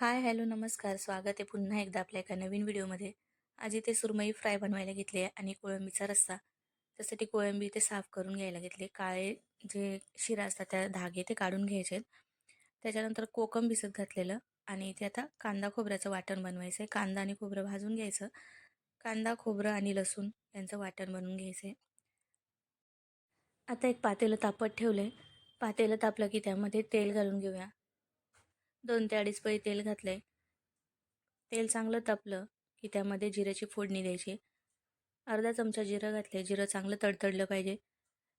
Hi hello नमस्कार. स्वागत आहे पुन्हा एकदा आपल्या एका नवीन व्हिडिओमध्ये. आज इथे सुरमई फ्राय बनवायला घेतली आहे आणि कोळंबीचा रस्सा. त्यासाठी कोळंबी इथे साफ करून घ्यायला घेतली काळे जे शिरा असतात त्या धागे ते काढून घ्यायचे त्याच्यानंतर कोकम भिजत घातलेलं आणि इथे आता कांदा खोबऱ्याचं वाटण बनवायचं आहे कांदा आणि खोबरं भाजून घ्यायचं. कांदा खोबरं आणि लसूण यांचं वाटण बनवून घ्यायचं आहे आता एक पातेलं तापत ठेवलं आहे पातेलं तापलं की त्यामध्ये तेल घालून घेऊया. दोन ते अडीच पळी तेल घातलं आहे तेल चांगलं तापलं की त्यामध्ये जिऱ्याची फोडणी द्यायची. अर्धा चमचा जिरं घातले जिरं चांगलं तडतडलं पाहिजे.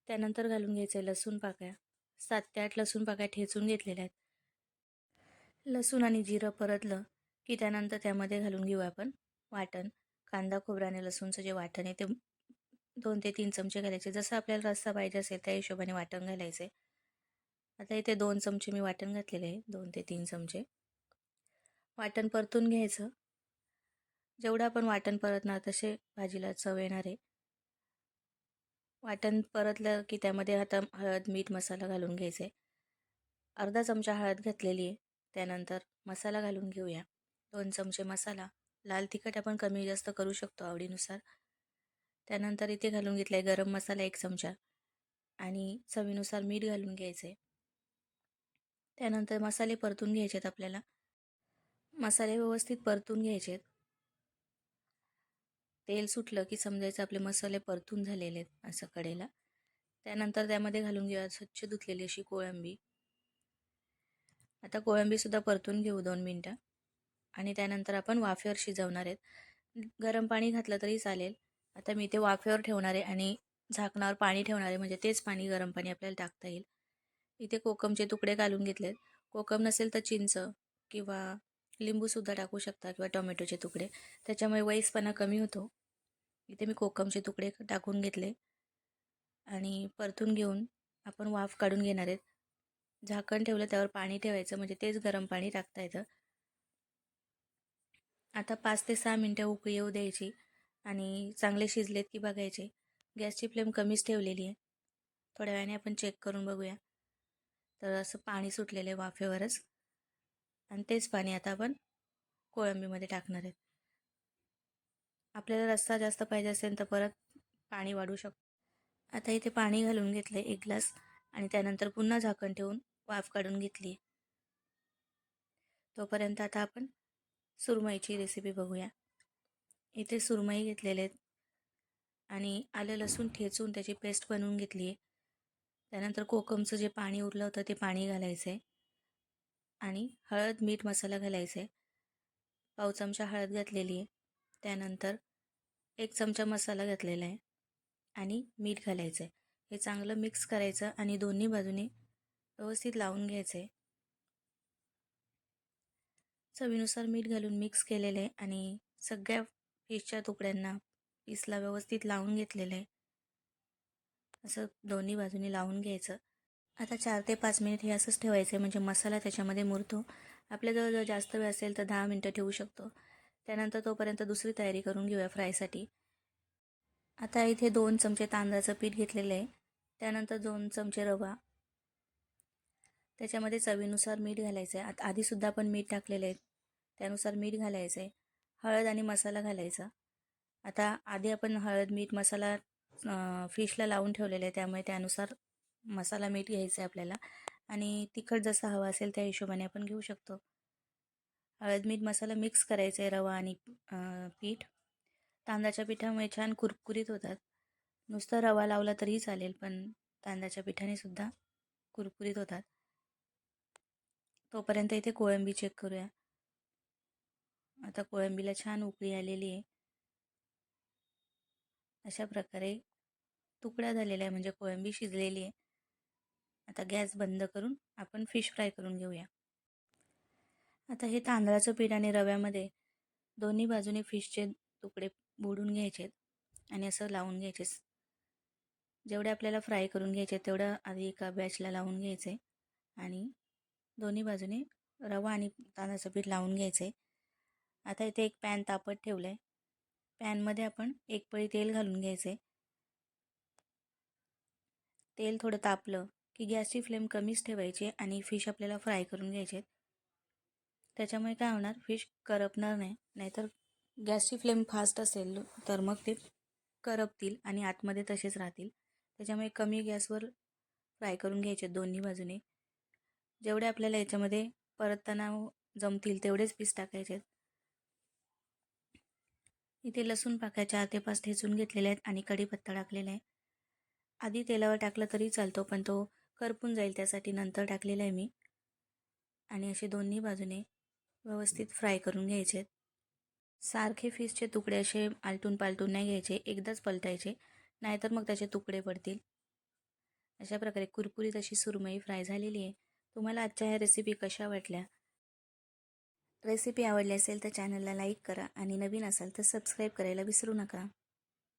त्यानंतर घालून घ्यायचं आहे लसूण पाकळ्या. सात ते आठ लसूण पाकळ्या ठेचून घेतलेल्या आहेत. लसूण आणि जिरं परतलं की त्यानंतर त्यामध्ये घालून घेऊ आपण वाटण. कांदा खोबराने लसूणचं जे वाटण आहे ते दोन ते तीन चमचे घालायचे. जसं आपल्याला रस्सा पाहिजे असेल त्या हिशोबाने वाटण घालायचे आता इथे दोन चमचे मी वाटण घातलेले आहे दोन ते तीन चमचे. वाटण परतून घ्यायचं. जेवढं आपण वाटण परतणार तसे भाजीला चव येणार आहे. वाटण परतलं की त्यामध्ये आता हळद मीठ मसाला घालून घ्यायचे. अर्धा चमचा हळद घातलेली आहे त्यानंतर मसाला घालून घेऊया. दोन चमचे मसाला. लाल तिखट आपण कमी जास्त करू शकतो आवडीनुसार. त्यानंतर इथे घालून घेतलं आहे गरम मसाला एक चमचा. आणि चवीनुसार मीठ घालून घ्यायचं आहे त्यानंतर मसाले परतून घ्यायचे आहेत आपल्याला. मसाले व्यवस्थित परतून घ्यायचे आहेत तेल सुटलं की समजायचं आपले मसाले परतून झालेले आहेत असं कडेला. त्यानंतर त्यामध्ये घालून घेऊया स्वच्छ धुतलेली अशी कोळंबी. आता कोळंबीसुद्धा परतून घेऊ दोन मिनटं. आणि त्यानंतर आपण वाफेवर शिजवणार आहेत. गरम पाणी घातलं तरी चालेल. आता मी ते वाफेवर ठेवणार आहे आणि झाकणावर पाणी ठेवणार आहे. म्हणजे तेच पाणी गरम पाणी आपल्याला टाकता येईल. इथे कोकमचे तुकडे घालून घेतलेत. कोकम नसेल तर चिंच किंवा लिंबूसुद्धा टाकू शकता किंवा टोमॅटोचे तुकडे. त्याच्यामुळे वैसपणा कमी होतो. इथे मी कोकमचे तुकडे टाकून घेतले. आणि परतून घेऊन आपण वाफ काढून घेणार आहेत. झाकण ठेवलं त्यावर पाणी ठेवायचं म्हणजे तेच गरम पाणी टाकता येतं. आता पाच ते सहा मिनटं उकळी येऊ द्यायची आणि चांगले शिजलेत की बघायचे. गॅसची फ्लेम कमीच ठेवलेली आहे. थोड्या वेळाने आपण चेक करून बघूया. तर असं पाणी सुटलेलं आहे वाफेवरच. आणि तेच पाणी आता आपण कोळंबीमध्ये टाकणार आहेत आपल्याला रस्सा जास्त पाहिजे असेल तर परत पाणी वाढू शकतो आता इथे पाणी घालून घेतलं आहे एक ग्लास आणि त्यानंतर पुन्हा झाकण ठेवून वाफ काढून घेतली तोपर्यंत आता आपण सुरमईची रेसिपी बघूया. इथे सुरमई घेतलेले आहेत. आणि आलं लसूण ठेचून त्याची पेस्ट बनवून घेतली आहे. त्यानंतर कोकमचं जे पाणी उरलं होतं ते पाणी घालायचं आहे आणि हळद मीठ मसाला घालायचा. आहे पाव चमचा हळद घातलेली आहे. त्यानंतर एक चमचा मसाला घातलेला आहे आणि मीठ घालायचं आहे हे चांगलं मिक्स करायचं आणि दोन्ही बाजूने व्यवस्थित लावून घ्यायचं आहे चवीनुसार मीठ घालून मिक्स केलेलं आहे आणि सगळ्या फिशच्या तुकड्यांना पीसला व्यवस्थित लावून घेतलेलं आहे. असं दोन्ही बाजूनी लावून घ्यायचं. आता चार ते पाच मिनिट हे असंच ठेवायचं आहे म्हणजे मसाला त्याच्यामध्ये मुरतो. आपल्याजवळ जर जास्त वेळ असेल तर दहा मिनटं ठेवू शकतो. त्यानंतर तोपर्यंत दुसरी तयारी करून घेऊया फ्रायसाठी. आता इथे दोन चमचे तांदळाचं पीठ घेतलेलं आहे. त्यानंतर दोन चमचे रवा. त्याच्यामध्ये चवीनुसार मीठ घालायचं आहे आता आधीसुद्धा आपण मीठ टाकलेलं आहे. त्यानुसार मीठ घालायचं आहे हळद आणि मसाला घालायचा. आता आधी आपण हळद मीठ मसाला फिशला लावून ठेवलेलं आहे. त्यामुळे त्यानुसार मसाला मीठ घ्यायचं आहे आपल्याला. आणि तिखट जसं हवं असेल त्या हिशोबाने आपण घेऊ शकतो. हळद मीठ मसाला मिक्स करायचा आहे रवा आणि पीठ. तांदळाच्या पिठामुळे छान कुरकुरीत होतात. नुसता रवा लावला तरीही चालेल पण तांदळाच्या पिठाने सुद्धा कुरकुरीत होतात. तोपर्यंत इथे कोळंबी चेक करूया. आता कोळंबीला छान उकळी आलेली आहे. अशा प्रकारे तुकड्या झालेल्या आहे म्हणजे कोळंबी शिजलेली आहे. आता गॅस बंद करून आपण फिश फ्राय करून घेऊया. आता हे तांदळाचं पीठ आणि रव्यामध्ये दोन्ही बाजूने फिशचे तुकडे बुडून घ्यायचे आणि असं लावून घ्यायचे. जेवढे आपल्याला फ्राय करून घ्यायचे तेवढं आधी एका बॅचला लावून घ्यायचे आणि दोन्ही बाजूने रवा आणि तांदळाचं पीठ लावून घ्यायचे. आता इथे एक पॅन तापत ठेवलं आहे पॅनमध्ये आपण एक पळी तेल घालून घ्यायचे. आहे तेल थोडं तापलं की गॅसची फ्लेम कमीच ठेवायची आणि फिश आपल्याला फ्राय करून घ्यायचे त्याच्यामुळे काय होणार? फिश करपणार नाही. नाहीतर गॅसची फ्लेम फास्ट असेल तर मग ते करपतील आणि आतमध्ये तसेच राहतील. त्याच्यामुळे कमी गॅसवर फ्राय करून घ्यायचे दोन्ही बाजूने. जेवढे आपल्याला याच्यामध्ये परतताना जमतील तेवढेच पीस टाकायचे इथे लसूण पाकळ्या चार पाच ठेचून घेतलेले आहेत आणि कढीपत्ता टाकलेला आहे. आधी तेलावर टाकलं तरी चालतो पण तो करपून जाईल त्यासाठी नंतर टाकलेला आहे मी. आणि असे दोन्ही बाजूने व्यवस्थित फ्राय करून घ्यायचे आहेत. सारखे फिशचे तुकडे असे आलटून पालटून नाही घ्यायचे एकदाच पलटायचे नाहीतर मग त्याचे तुकडे पडतील. अशा प्रकारे कुरकुरीत अशी सुरमई फ्राय झालेली आहे. तुम्हाला आजच्या ह्या रेसिपी कशा वाटल्या? रेसिपी आवडली असेल तर चॅनलला लाईक करा आणि नवीन असाल तर सबस्क्राईब करायला विसरू नका.